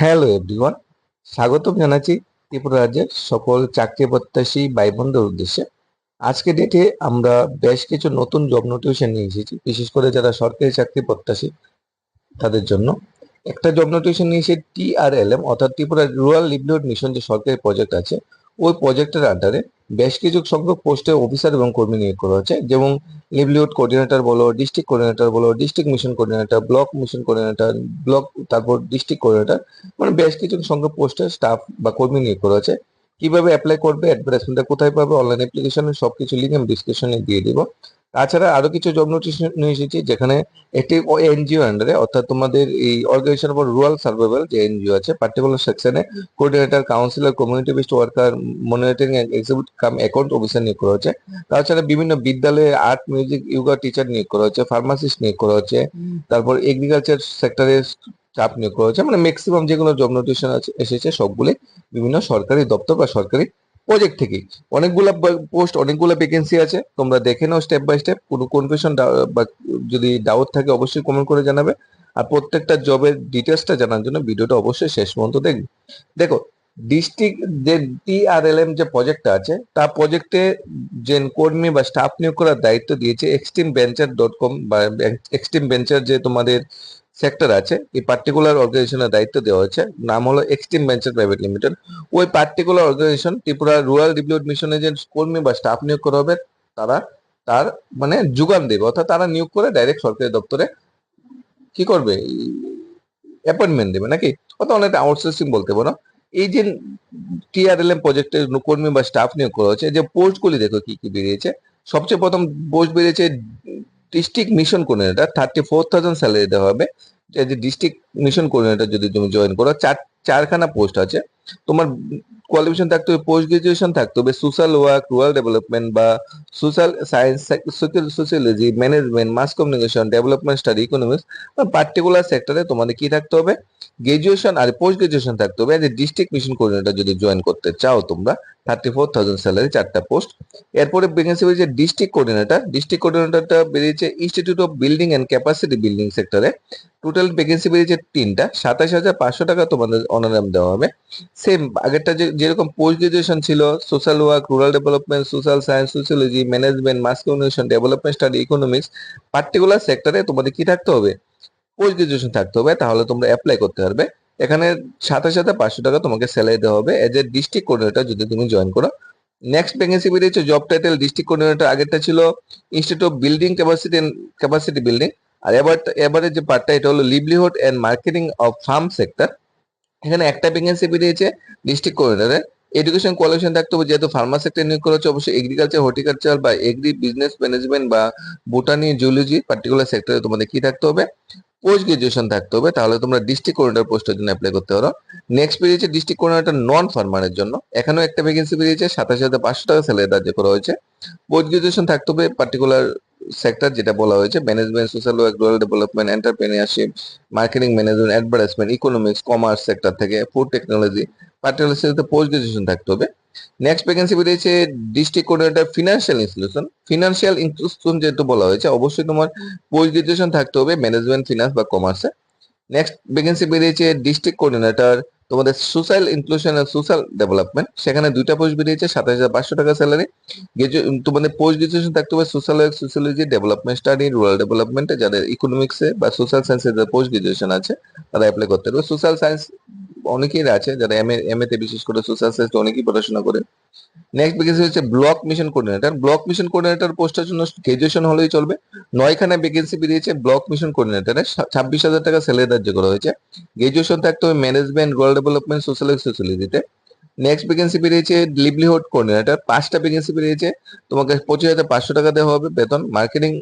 Hello everyone স্বাগতম জানাচ্ছি ত্রিপুরা রাজ্যের সকল চাকরি প্রত্যাশী ভাই বোনদের উদ্দেশ্যে। আজকে ডেটে আমরা বেশ কিছু নতুন জব নোটিফিকেশন নিয়ে এসেছি, বিশেষ করে যারা সরকারি চাকরি প্রত্যাশী, তাদের জন্য। একটা জব নোটিফিকেশন নিয়ে এসে টিআরএলএম অর্থাৎ ত্রিপুরা রুরাল লিভলিহুড মিশন যে সরকারি প্রজেক্ট আছে ওই প্রজেক্টের আন্ডারে বেশ কিছু সংখ্যক পোস্টে অফিসার এবং কর্মী নিয়োগ করা হয়েছে, যেমন লিভলিউড কোঅর্ডিনেটর বলো ডিস্ট্রিক্ট কোঅর্ডিনেটর বলো district mission coordinator block mission coordinator block তারপর ডিস্ট্রিক্ট কোঅর্ডিনেটর মানে বেশ কিছু সংখ্যক পোস্টে স্টাফ বা কর্মী নিয়োগ করা হয়েছে। কীভাবে অ্যাপ্লাই করবে অ্যাডভার্টাইজমেন্টটা কোথায় পাবে অনলাইন অ্যাপ্লিকেশনে সবকিছু লিঙ্ক আমি ডিসক্রিপশনে দিয়ে দিব। তাছাড়া আরও কিছু জব নোটিশ নিয়ে এসেছি, যেখানে একটি এনজিও আন্ডারে অর্থাৎ তোমাদের এই অর্গানাইজেশন ফর রুরাল সার্ভাইভাল যে এনজিও আছে পার্টিকুলার সেকশনে coordinator counsellor community based worker monitoring execute cum account officer নিয়োগ করা হয়েছে তাছাড়া বিভিন্ন বিদ্যালয়ে আর্ট মিউজিক ইয়োগা টিচার নিয়োগ করা হয়েছে ফার্মাসিস্ট নিয়োগ করা হয়েছে তারপর এগ্রিকালচার সেক্টরে স্টাফ নিয়োগ করা হয়েছে মানে ম্যাক্সিমাম যেগুলো জব নোটিফিকেশন আছে এসেছে সবগুলি বিভিন্ন সরকারি দপ্তর বা সরকারি প্রজেক্ট থেকেই অনেকগুলা পোস্ট অনেকগুলো ভ্যাকেন্সি আছে। তোমরা দেখে নাও স্টেপ বাই স্টেপ কোনো কনফিউশন বা যদি ডাউট থাকে অবশ্যই কমেন্ট করে জানাবে। আর প্রত্যেকটা জবের ডিটেলসটা জানার জন্য ভিডিওটা অবশ্যই শেষ পর্যন্ত দেখবে। দেখো ডিস্ট্রিক্ট যে টিআরএলএম যে প্রজেক্টটা আছে তার প্রজেক্টে যে কর্মী বা স্টাফ নিয়োগ করার দায়িত্ব দিয়েছে এক্সট্রিম বেঞ্চার ডট কম বা এক্সট্রিম বেঞ্চার যে তোমাদের সেক্টর আছে। এই পার্টিকুলার অর্গানাইজেশনের দায়িত্ব দেওয়া হয়েছে। নাম হলো এক্সট্রিম ভেঞ্চার প্রাইভেট লিমিটেড ওই particular organisation Tripura rural development মিশনে যে কর্মী বা স্টাফ নিয়োগ করা হবে, তারা তার মানে যোগান দেবে। অর্থাৎ তারা নিয়োগ করে ডাইরেক্ট সরকারি দপ্তরে কি করবে? অ্যাপয়েন্টমেন্ট দেবে নাকি? অর্থাৎ অনেকটা আউটসোর্সিং বলতে পারো। এই যে টিআরএলএম প্রজেক্টের কর্মী বা স্টাফ নিয়োগ করা হয়েছে যে পোস্টগুলি দেখো কি কি বেরিয়েছে। সবচেয়ে প্রথম পোস্ট বেরিয়েছে district mission coordinator thirty four thousand salary দেওয়া হবে। যে ডিস্ট্রিক্ট মিশন কোঅর্ডিনেটর যদি তুমি জয়েন করো, চার, চারখানা পোস্ট আছে। তোমার কোয়ালিফিকেশন থাকতে হবে পোস্ট গ্রাজুয়েশন থাকতে হবে সোশ্যাল ওয়ার্ক রুরাল ডেভেলপমেন্ট বা social science sociology management mass communication development study economics particular সেক্টরে তোমাদের কি থাকতে হবে? গ্রাজুয়েশন আর পোস্ট গ্রাজুয়েশন থাকতে হবে। যে ডিস্ট্রিক্ট মিশন কোঅর্ডিনেটর যদি জয়েন করতে চাও তোমরা থার্টি ফোর থাউজেন্ড স্যালারি চারটা পোস্ট এরপরে ভ্যাকেন্সি বেরিয়েছে ডিস্ট্রিক্ট কোঅর্ডিনেটর ডিস্ট্রিক্ট কোঅর্ডিনেটরটা বেরিয়েছে institute of building and capacity building সেক্টরে টোটাল ভ্যাকেন্সি বেরিয়েছে তিনটা। সাতাশ হাজার পাঁচশো টাকা তোমাদের অনারাম দেওয়া হবে। সেম আগেরটা যেরকম পোস্ট গ্রাজুয়েশন ছিল social work rural development social science sociology management mass communication development study economics particular সেক্টরে তোমাদের কি থাকতে হবে? পোস্ট গ্রাজুয়েশন থাকতে হবে, তাহলে তোমরা অ্যাপ্লাই করতে পারবে। এখানে সাথে সাথে পাঁচশো টাকা তোমাকে স্যালারি দেওয়া হবে। এজ এ ডিস্ট্রিক্ট কোঅর্ডিনেটর যদি তুমি জয়েন করো। নেক্সট ভ্যাকেন্সি বেরিয়েছে জব টাইটেল ডিস্ট্রিক্ট কোঅর্ডিনেটর আগেরটা ছিল institute of building capacity capacity building আর এবার এবারে যে পার্টটা এটা হলো livelihood and marketing of farm sector এখানে একটা ভ্যাকেন্সি বেরিয়েছে ডিস্ট্রিক্ট কোঅর্ডিনেটরে এডুকেশন কোয়ালিফিকেশন থাকতে হবে, যেহেতু ফার্মা সেক্টর নিয়োগ করা হচ্ছে, অবশ্যই এগ্রিকালচার হর্টিকালচার বা এগ্রি বিজনেস ম্যানেজমেন্ট বা বোটানি জুলজি পার্টিকুলার সেক্টরে তোমাদের কি থাকতে হবে? পোস্ট গ্রাজুয়েশন থাকতে হবে, তাহলে তোমরা ডিস্ট্রিক্ট কোঅর্ডিনেটর পোস্টের জন্য অ্যাপ্লাই করতে পারো। নেক্সট বেরিয়েছে ডিস্ট্রিক্ট কোঅর্ডিনেটর নন ফার্মারের জন্য। এখানেও একটা ভ্যাকেন্সি বেরিয়েছে, সাতাশ হাজার পাঁচশো টাকা স্যালারি ধার্য করা হয়েছে। পোস্ট গ্রাজুয়েশন থাকতে হবে পার্টিকুলার সেক্টর যেটা বলা হয়েছে management social work rural development entrepreneurship marketing management advertisement economics commerce sector থেকে food technology particular post graduation থাকতে হবে নেক্সট ভ্যাকেন্সি বেরিয়েছে district coordinator financial institution financial institution যেহেতু বলা হয়েছে, অবশ্যই তোমার পোস্ট গ্রাজুয়েশন থাকতে হবে ম্যানেজমেন্ট ফিনান্স বা কমার্সে নেক্সট ভ্যাকেন্সি বেরিয়েছে ডিস্ট্রিক্ট কোঅর্ডিনেটর তোমাদের সোশ্যাল ইনক্লুশন আর সোশ্যাল ডেভেলপমেন্ট সেখানে দুইটা পোস্ট বেরিয়েছে, সাতাশ হাজার পাঁচশো টাকা স্যালারি তোমাদের পোস্ট গ্রাজুয়েশন থাকতে হবে social work sociology development study rural ডেভেলপমেন্টে যাদের ইকোনমিক্সে বা সোশ্যাল সায়েন্সে যাদের পোস্ট গ্রাজুয়েশন আছে, তারা অ্যাপ্লাই করতে পারবে। সোশ্যাল সায়েন্স অনেকেই আছে যারা এম এম তে বিশেষ করে সোশ্যাল সায়েন্স অনেকেই পড়াশোনা করে। নেক্সট ভ্যাকেন্সি হচ্ছে block mission coordinator block mission coordinator পোস্টের জন্য গ্রাজুয়েশন হলেই চলবে। নয়খানা ভ্যাকেন্সি বেরিয়েছে ব্লক মিশন কোঅর্ডিনেটরে ছাব্বিশ হাজার টাকা স্যালারি ধার্য করা হয়েছে। গ্রাজুয়েশন থাকতে হবে ম্যানেজমেন্ট রুরাল ডেভেলপমেন্ট সোশ্যাল সোশ্যোলজিতে নেক্সট ভ্যাকেন্সি বেরিয়েছে লিভলিহুড কোঅর্ডিনেটর পাঁচটা ভ্যাকেন্সি বেরিয়েছে। তোমাকে পঁচিশ হাজার পাঁচশো টাকা দেওয়া হবে বেতন। মার্কেটিং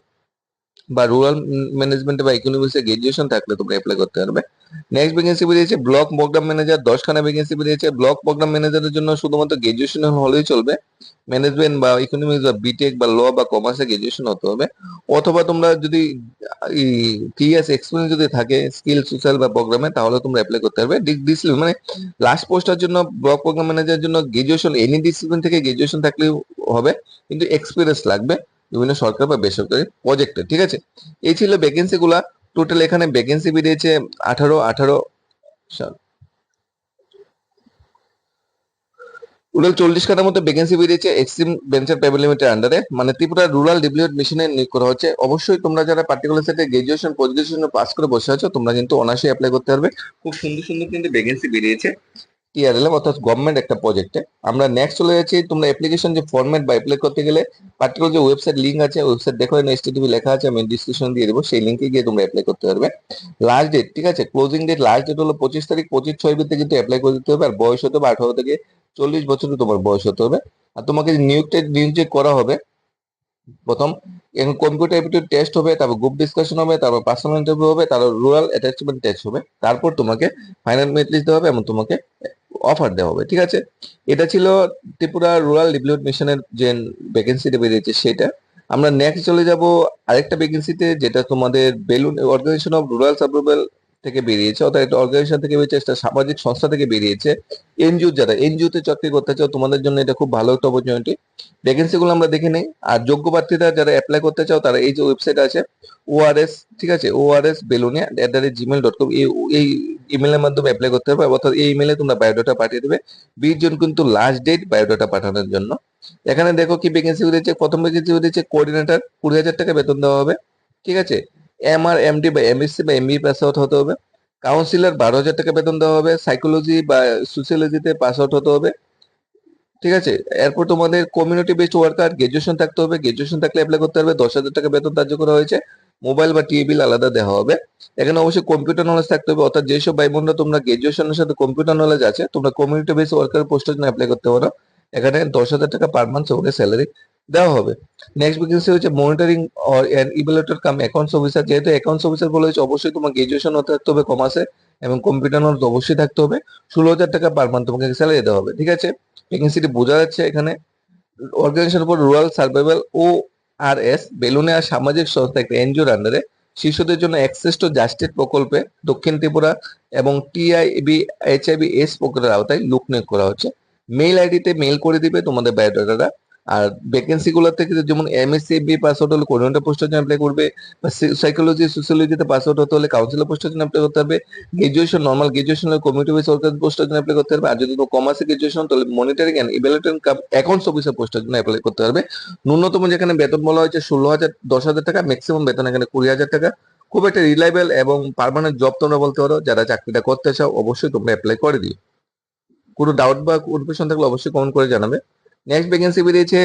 বা রুরাল ম্যানেজমেন্ট বা ইকোনমিক্সে গ্রাজুয়েশন থাকলে তোমরা অ্যাপ্লাই করতে পারবে। নেক্সট ভ্যাকেন্সি বেরিয়েছে ব্লক প্রোগ্রাম ম্যানেজার দশখানা ভ্যাকেন্সি বেরিয়েছে। ব্লক প্রোগ্রাম ম্যানেজারের জন্য শুধুমাত্র গ্রাজুয়েশন হলেই চলবে। ম্যানেজমেন্ট বা ইকোনমিক্স বা বিটেক বা ল বা কমার্সে গ্রাজুয়েশন হতে হবে। অথবা তোমরা যদি থ্রি ইয়ার্স এক্সপিরিয়েন্স যদি থাকে স্কিল সোশ্যাল বা প্রোগ্রামে তাহলে তোমরা অ্যাপ্লাই করতে পারবে। ডিসিপ্লিন মানে লাস্ট পোস্টের জন্য ব্লক প্রোগ্রাম ম্যানেজারের জন্য গ্রাজুয়েশন এনি ডিসিপ্লিন থেকে গ্রাজুয়েশন থাকলেও হবে। কিন্তু এক্সপিরিয়েন্স লাগবে। বিভিন্ন সরকার বা বেসরকারি প্রজেক্টে ঠিক আছে? এই ছিল ভ্যাকেন্সিগুলা টোটাল এখানে ভ্যাকেন্সি বেরিয়েছে আঠারো আঠারো সাল টোটাল চল্লিশ খাতার মতো ভ্যাকেন্সি বেরিয়েছে এক্সিম ভেঞ্চার প্রাইভেট লিমিটেড আন্ডারে মানে ত্রিপুরা রুরাল ডেভেলপমেন্ট মিশনে নিয়োগ করা হচ্ছে। অবশ্যই তোমরা যারা পার্টিকুলার সেটে গ্রাজুয়েশন পোস্ট গ্রাজুয়েশন পাস করে বসে আছো, তোমরা কিন্তু অনার্সে অ্যাপ্লাই করতে পারবে। খুব সুন্দর সুন্দর কিন্তু ভ্যাকেন্সি বেরিয়েছে। টিআরএলএম অর্থাৎ গভর্নমেন্ট একটা প্রজেক্টে আমরা নেক্সট চলে যাচ্ছি, তোমরা অ্যাপ্লিকেশন যে ফরম্যাট বা অ্যাপ্লাই করতে গেলে পার্টিকুলার যে ওয়েবসাইট লিঙ্ক আছে ওয়েবসাইট দেখো, এখানে এসটিটিভি লেখা আছে, আমি ডিসক্রিপশন দিয়ে দেবো, সেই লিঙ্কে গিয়ে তোমরা অ্যাপ্লাই করতে পারবে। লাস্ট ডেট ঠিক আছে? ক্লোজিং ডেট লাস্ট ডেট হলো পঁচিশ তারিখ, পঁচিশ ছয় ভিত্তি কিন্তু অ্যাপ্লাই করে দিতে হবে, আর বয়স হতে হবে আঠারো থেকে চল্লিশ বছর তোমার বয়স হতে হবে। আর তোমাকে নিয়োগটা নিয়োগ করা হবে, প্রথম কম্পিউটার অ্যাপটিউড টেস্ট হবে, তারপর গ্রুপ ডিসকাশন হবে, তারপর পার্সোনাল ইন্টারভিউ হবে, তারপর রুরাল অ্যাটাচমেন্ট টেস্ট হবে। তারপর তোমাকে ফাইনাল লিস্ট দেওয়া হবে এবং তোমাকে অফার দেওয়া হবে, ঠিক আছে? এটা ছিল ত্রিপুরা রুরাল ডেভেলপমেন্ট মিশনের যে ভ্যাকেন্সিটা বেরিয়েছে সেটা। আমরা নেক্সট চলে যাব আরেকটা ভ্যাকেন্সিতে যেটা তোমাদের বেলুন অর্গানাইজেশন অফ রুরাল সাবরুরাল থেকে বেরিয়েছে, অর্থাৎ একটা অর্গানাইজেশন থেকে বেরিয়েছে, একটা সামাজিক সংস্থা থেকে বেরিয়েছে এনজিও যারা। এনজিও তে চাকরি করতে চাও, তোমাদের জন্য এটা খুব ভালো একটা অপরচুনিটি ভ্যাকেন্সিগুলো আমরা দেখে নেই। আর যোগ্য প্রার্থীরা যারা অ্যাপ্লাই করতে চাও, তারা এই যে ওয়েবসাইট আছে ওআরএস ঠিক আছে? ORS Belonia at the rate Gmail dot com এই ইমেলের মাধ্যমে অ্যাপ্লাই করতে হবে অর্থাৎ এই ইমেলে তোমরা বায়োডাটা পাঠিয়ে দেবে। বিশ জন কিন্তু লাস্ট ডেট বায়োডাটা পাঠানোর জন্য। এখানে দেখো কি ভ্যাকেন্সি বেরিয়েছে প্রথম ভ্যাকেন্সি বেরিয়েছে কোঅর্ডিনেটর কুড়ি হাজার টাকা বেতন দেওয়া হবে। ঠিক আছে? এম আর এমডি বা এমএসসি বা এমবি পাস আউট হতে হবে। কাউন্সিলর বারো হাজার টাকা বেতন দেওয়া হবে। সাইকোলজি বা সোসিওলজিতে পাস আউট হতে হবে। ঠিক আছে? এরপর তোমাদের কমিউনিটি বেসড ওয়ার্কার গ্রাজুয়েশন থাকতে হবে। গ্রাজুয়েশন থাকলে অ্যাপ্লাই করতে পারবে। দশ হাজার টাকা বেতন ধার্য করা হয়েছে। মোবাইল বা টিভি বিল আলাদা দেওয়া হবে। এখানে অবশ্যই কম্পিউটার নলেজ থাকতে হবে। অর্থাৎ যেসব ভাই বোনরা তোমরা গ্রাজুয়েশনের সাথে কম্পিউটার নলেজ আছে, তোমরা কমিউনিটি বেস ওয়ার্কার পোস্টের জন্য অ্যাপ্লাই করতে পারো। এখানে দশ হাজার টাকা পার মান্থ তোমাকে স্যালারি দেওয়া হবে। নেক্সট ভ্যাকেন্সি হচ্ছে monitoring or evaluator cum accounts officer যেহেতু অ্যাকাউন্টস অফিসার বলে হচ্ছে অবশ্যই তোমার গ্রাজুয়েশন হতে থাকতে হবে কমার্সে এবং কম্পিউটার নলেজ অবশ্যই থাকতে হবে। ষোলো হাজার টাকা পার মান্থ তোমাকে স্যালারি দেওয়া হবে। ঠিক আছে? ভ্যাকেন্সিটি বোঝা যাচ্ছে এখানে। Organisation for rural survival O R S বেলুনে আর সামাজিক সংস্থা একটা এনজিওর আন্ডারে শিশুদের জন্য অ্যাক্সেস টু জাস্টিস প্রকল্পে দক্ষিণ ত্রিপুরা এবং টিআইবি এইচআইবি এস প্রকল্পের আওতায় লোক করা হচ্ছে। মেইল আইডিতে মেইল করে দিবে তোমাদের বায়োডাটাটা আর ভ্যাকেন্সি গুলো থেকে যেমন এমএসসি বি পাস আউট হলে কোঅর্ডিনেটর পোস্টের জন্য অ্যাপ্লাই করবে সাইকোলজি সোসিওলজিতে পাস আউট হতে হলে কাউন্সিলর পোস্টের জন্য অ্যাপ্লাই করতে হবে গ্রাজুয়েশন নর্মাল গ্রাজুয়েশন হলে কমিউনিটি বেস সরকার পোস্টের জন্য অ্যাপ্লাই করতে হবে, আর যদি কমার্সে গ্রাজুয়েশন তাহলে monitoring and evaluator cum accounts officer পোস্টের জন্য অ্যাপ্লাই করতে হবে। ন্যূনতম যেখানে বেতন বলা হয়েছে ষোলো হাজার, দশ হাজার টাকা ম্যাক্সিমাম বেতন এখানে কুড়ি হাজার টাকা। খুব একটা রিলায়েবল এবং পারমানেন্ট জব তোমরা বলতে পারো, যারা চাকরিটা করতে চাও, অবশ্যই তোমরা অ্যাপ্লাই করে দিও। কোনো ডাউট বা কনফিউশন থাকলে অবশ্যই কমেন্ট করে জানাবে। নেক্সট ভ্যাকেন্সি বেরিয়েছে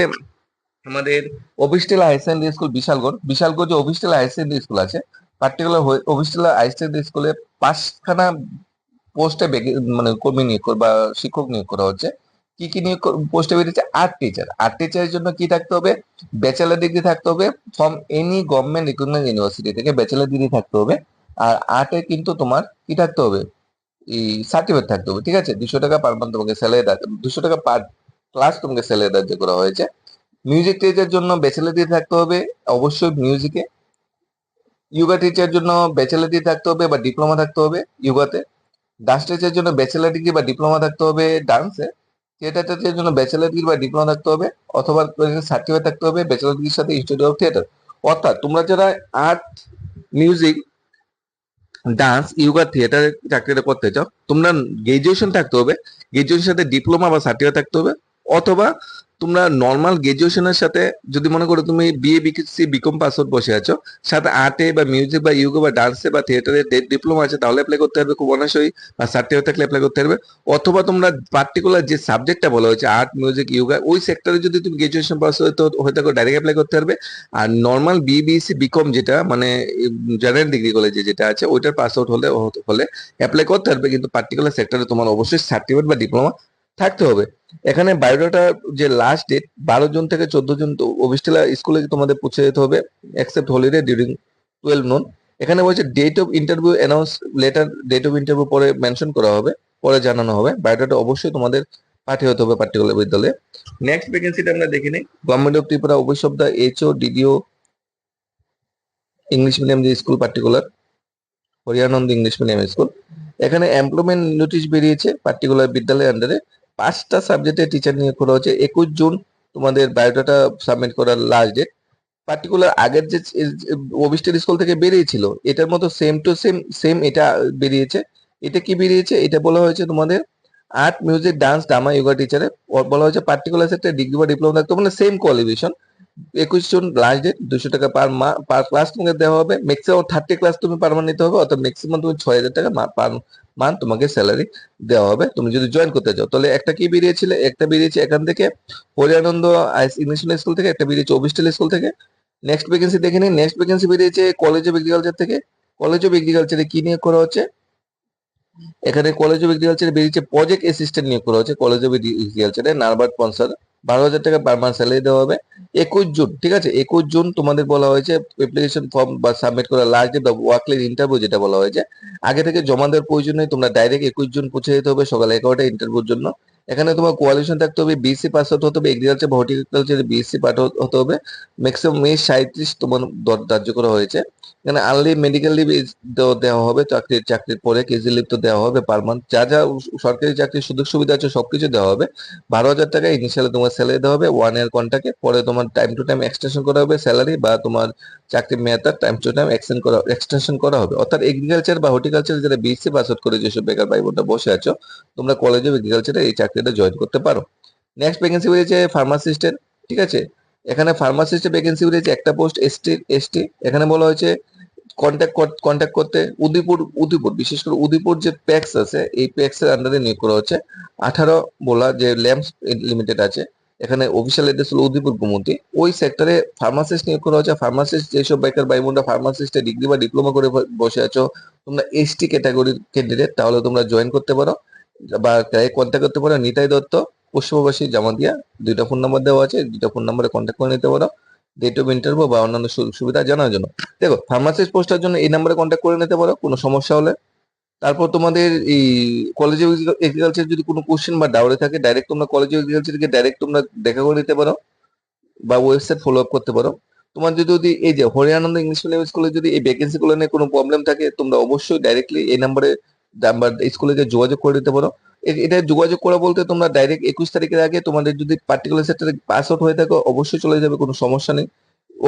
আমাদের অফিসটেল higher secondary school Bishalgarh Bishalgarh যে অফিসটেল হায়ার সেকেন্ডারি স্কুল আছে পার্টিকুলার অফিসটেল হায়ার সেকেন্ডারি স্কুলে পাঁচখানা পোস্টে মানে কর্মী নিয়োগ কর- বা শিক্ষক নিয়োগ করা হচ্ছে। কি কি নিয়োগ পোস্টে বেরিয়েছে? আর্ট টিচার আর্ট টিচারের জন্য কি থাকতে হবে? ব্যাচেলার ডিগ্রি থাকতে হবে from any government recognise university থেকে ব্যাচেলার ডিগ্রি থাকতে হবে। আর আর্টে কিন্তু তোমার কি থাকতে হবে? এই সার্টিফিকেট থাকতে হবে। ঠিক আছে? দুশো টাকা পার মান্থ তোমাকে স্যালারি দুশো টাকা পার ক্লাস তোমাকে স্যালারি করা হয়েছে। মিউজিক টিচার জন্য ব্যাচেলার ডিগ্রি থাকতে হবে, অবশ্যই মিউজিকে ইয়োগা টিচার জন্য ব্যাচেলার ডিগ্রি থাকতে হবে বা ডিপ্লোমা থাকতে হবে ইয়োগাতে ডান্স টিচার জন্য ব্যাচেলার ডিগ্রি বা ডিপ্লোমা থাকতে হবে ডান্সে থিয়েটার টিচারের জন্য ব্যাচেলার ডিগ্রি বা ডিপ্লোমা থাকতে হবে, অথবা সার্টিফিকেট থাকতে হবে ব্যাচেলার ডিগ্রির সাথে ইনস্টিটিউট অফ থিয়েটার অর্থাৎ তোমরা যারা আর্ট মিউজিক ডান্স ইয়োগা থিয়েটারে চাকরিটা করতে চাও, তোমরা গ্রাজুয়েশন থাকতে হবে গ্রাজুয়েশনের সাথে ডিপ্লোমা বা সার্টিফিকেট থাকতে হবে। অথবা তোমরা নর্মাল গ্রাজুয়েশনের সাথে যদি মনে করো তুমি BA BSc BCom pass out বসে আছো, সাথে আর্টে বা মিউজিক বা ইয়োগা বা ডান্সে বা থিয়েটারে ডিপ্লোমা আছে, তাহলে অ্যাপ্লাই করতে হবে খুব অনায়াসই, বা সার্টিফিকেট থাকলে অ্যাপ্লাই করতে হবে অথবা তোমরা পার্টিকুলার যে সাবজেক্টটা বলা হয়েছে আর্ট মিউজিক ইয়োগা ওই সেক্টরে যদি তুমি গ্রাজুয়েশন পাস হয়তো হয়ে থাকো ডাইরেক্ট অ্যাপ্লাই করতে পারবে। আর নর্মাল বিবিএসসি বিকম যেটা মানে জেনারেল ডিগ্রি কলেজে যেটা আছে, ওইটার পাস আউট হলে হলে অ্যাপ্লাই করতে পারবে, কিন্তু পার্টিকুলার সেক্টরে তোমার অবশ্যই সার্টিফিকেট বা ডিপ্লোমা থাকতে হবে। এখানে বায়োডাটা যে লাস্ট ডেট বারো জুন থেকে চোদ্দ জুন অফিসটেলা স্কুলে তোমাদের পৌঁছে যেতে হবে accept holiday during twelve noon এখানে বলছে date of interview announce letter date of interview পরে মেনশন করা হবে, পরে জানানো হবে। বায়োডাটা অবশ্যই তোমাদের পাঠিয়ে হতে হবে পার্টিকুলার বিদ্যালয়ে। নেক্সট ভ্যাকেন্সিটা আমরা দেখে নিই। Government of Tripura office of the HO DDO English medium যে school particular Harianand English medium school এখানে এমপ্লয়মেন্ট নোটিশ বেরিয়েছে পার্টিকুলার বিদ্যালয়ের আন্ডারে পাঁচটা সাবজেক্টের টিচার নিয়োগ করা হচ্ছে। একুশ জুন তোমাদের বায়োডাটা সাবমিট করার লাস্ট ডেট পার্টিকুলার আগের যে ওবিস্টের স্কুল থেকে বেরিয়েছিল, এটার মতো সেম টু সেম সেম এটা বেরিয়েছে। এটা কি বেরিয়েছে? এটা বলা হয়েছে তোমাদের art music dance drama yoga টিচারে বলা হয়েছে পার্টিকুলার সেক্টরে ডিগ্রি বা ডিপ্লোমা থাকতে মানে সেম কোয়ালিফিকেশন একুশ জন লাস্ট ডেট দুশো টাকা পার মা পার ক্লাস তোমাকে দেওয়া হবে। ম্যাক্সিমাম থার্টি ক্লাস তুমি পার মান্থ নিতে হবে, অর্থাৎ ম্যাক্সিমাম তুমি ছয় হাজার টাকা পার মান্থ তোমাকে স্যালারি দেওয়া হবে। তুমি যদি জয়েন করতে চাও, তাহলে একটা কি বেরিয়েছিল? একটা বেরিয়েছে এখান থেকে হরিয়ানন্দ ইংলিশ মিডিয়াম স্কুল থেকে, একটা বেরিয়েছে অবিস্টাল স্কুল থেকে। নেক্সট ভ্যাকেন্সি দেখে নিন। নেক্সট ভ্যাকেন্সি বেরিয়েছে কলেজ অফ এগ্রিকালচার থেকে। কলেজ অফ এগ্রিকালচারে কি নিয়োগ করা হচ্ছে? এখানে কলেজ অফ এগ্রিকালচারে বেরিয়েছে প্রজেক্ট অ্যাসিস্ট্যান্ট নিয়োগ করা হচ্ছে। কলেজ অফ এগ্রিকালচারে নারবার্ড স্পন্সর বারো হাজার টাকা পার মান্থ স্যালারি দেওয়া হবে। একুশ জুন, ঠিক আছে? একুশ জুন তোমাদের বলা হয়েছে অ্যাপ্লিকেশন ফর্ম বা সাবমিট করা লাস্ট ডেট বা ইন্টারভিউ যেটা বলা হয়েছে। আগে থেকে জমা দেওয়ার প্রয়োজন নেই, তোমরা ডাইরেক্ট একুশ জুন পৌঁছে যেতে হবে সকাল এগারোটা ইন্টারভিউর জন্য। এখানে তোমার কোয়ালিশন থাকতে হবে বিএসসি পাস হতে হবে এগ্রিকালচার বা হর্টিকালচার বিএসসি পাস হতে হবে। ম্যাক্সিমাম মে সাঁত্রিশ তোমার ধার্য করা হয়েছে। এখানে আনলি মেডিকেল লিভ দেওয়া হবে, চাকরির চাকরির পরে কেজি লিভ তো দেওয়া হবে পার মান্থ যা যা সরকারি চাকরির সুযোগ সুবিধা আছে সবকিছু দেওয়া হবে। বারো হাজার টাকা ইনিশিয়ালি তোমার স্যালারি দেওয়া হবে ওয়ান ইয়ার কন্ট্রাক্টে পরে তোমার টাইম টু টাইম এক্সটেনশন করা হবে স্যালারি বা তোমার চাকরির মেয়াদটা টাইম টু টাইম এক্সটেন্ড করা এক্সটেনশন করা হবে। অর্থাৎ এগ্রিকালচার বা হর্টিকালচার যারা বিএসসি পাস আউট করে যেসব বেকার ভাই বোনটা বসে আছো, তোমরা কলেজ অফ এগ্রিকালচারে এই চাকরিটা জয়েন করতে পারো। নেক্সট ভ্যাকেন্সি বেরিয়েছে ফার্মাসিস্টের ঠিক আছে? এখানে ফার্মাসিস্টের ভ্যাকেন্সি বেরিয়েছে একটা পোস্ট এসটি এসটি এখানে বলা হয়েছে কন্ট্যাক্ট কন্ট্যাক্ট করতে উদয়পুর উদয়পুর, বিশেষ করে উদয়পুর যে প্যাক্স আছে, এই প্যাক্স এর আন্ডারে নিয়োগ করা হচ্ছে। আঠারো বলা যে ল্যাম্পস লিমিটেড আছে, এখানে অফিসিয়াল এড্রেস হলো উদয়পুর গুমতি। ওই সেক্টরে ফার্মাসিস্ট নিয়োগ করা হচ্ছে। ফার্মাসিস্ট যেসব বেকার ভাই বোনরা ফার্মাসিস্টে ডিগ্রি বা ডিপ্লোমা করে বসে আছো, তোমরা এসটি ক্যাটাগরির ক্যান্ডিডেট তাহলে তোমরা জয়েন করতে পারো। বা কন্ট্যাক্ট করতে পারো, নিতাই দত্ত পশ্চিমবাসী জামাতিয়া, দুইটা ফোন নাম্বার দেওয়া আছে, দুইটা ফোন নাম্বারে কন্ট্যাক্ট করে নিতে পারো। ডেট অফ ইন্টারভিউ বা অন্যান্য সু- সুবিধা জানার জন্য। দেখো ফার্মাসিস্ট পোস্টের জন্য এই নাম্বারে কন্ট্যাক্ট করে নিতে পারো, কোনো সমস্যা হলে। তারপর তোমাদের এই কলেজ অফ এগ্রিকালচার যদি কোনো কোশ্চেন বা ডাউরে থাকে ডাইরেক্ট তোমরা কলেজ অফ এগ্রিকালচারকে ডাইরেক্ট তোমরা দেখা করে নিতে পারো বা ওয়েবসাইট ফলো আপ করতে পারো। তোমার যদি যদি এই যে হরিয়ানন্দ ইংলিশ মিডিয়াম স্কুলে যদি এই ভ্যাকেন্সি গুলো নিয়ে কোনো প্রবলেম থাকে, তোমরা অবশ্যই ডাইরেক্টলি এই নাম্বারে নাম্বার স্কুলে গিয়ে যোগাযোগ করে দিতে পারো। এটা যোগাযোগ করা বলতে তোমরা ডাইরেক্ট একুশ তারিখের আগে তোমাদের যদি পার্টিকুলার সেক্টরে পাস আউট হয়ে থাকো, অবশ্যই চলে যাবে, কোনো সমস্যা নেই।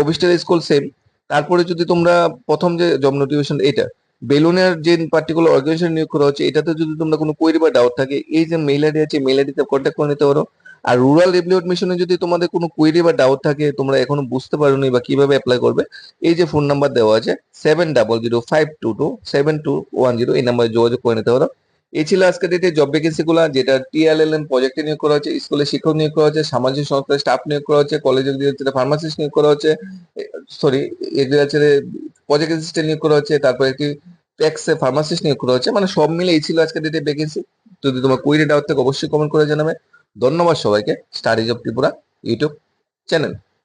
অভিষ্টের স্কুল সেম তারপরে যদি তোমরা প্রথম যে জব নোটিফিকেশন এটা বেলুনের যে পার্টিকুলার অর্গানাইজেশন নিয়োগ করা হচ্ছে, এটাতে যদি তোমরা কোনো কোয়েরি বা ডাউট থাকে, এই যে মেইল আইডি আছে মেইল আইডিতে কন্ট্যাক্ট করে নিতে পারো। আর রুরাল লিভলিহুড মিশনে যদি তোমাদের কোনো কোয়েরি বা ডাউট থাকে, তোমরা এখনও বুঝতে পারোনি বা কীভাবে অ্যাপ্লাই করবে, এই যে ফোন নাম্বার দেওয়া আছে seven double zero five two two seven two one zero এই নাম্বারে যোগাযোগ করে নিতে পারো। এই ছিল আজকে ডেটে জব ভ্যাকেন্সি গুলা, যেটা টিএলএলএম প্রজেক্টে নিয়োগ করা হচ্ছে স্কুলে শিক্ষক নিয়োগ করা হচ্ছে, সামাজিক সংস্থায় স্টাফ নিয়োগ করা হচ্ছে কলেজে ফার্মাসিস্ট নিয়োগ করা হচ্ছে সরি এগ্রিকালচারে প্রজেক্ট অ্যাসিস্ট্যান্ট নিয়োগ করা হচ্ছে, তারপর একটি ট্যাক্সে ফার্মাসিস্ট নিয়োগ করা হচ্ছে মানে সব মিলে এই ছিল আজকে ডেটে ভ্যাকেন্সি যদি তোমার কুইরি ডাউট থাকে, অবশ্যই কমেন্ট করে জানাবে। ধন্যবাদ সবাইকে studies of Tripura YouTube channel.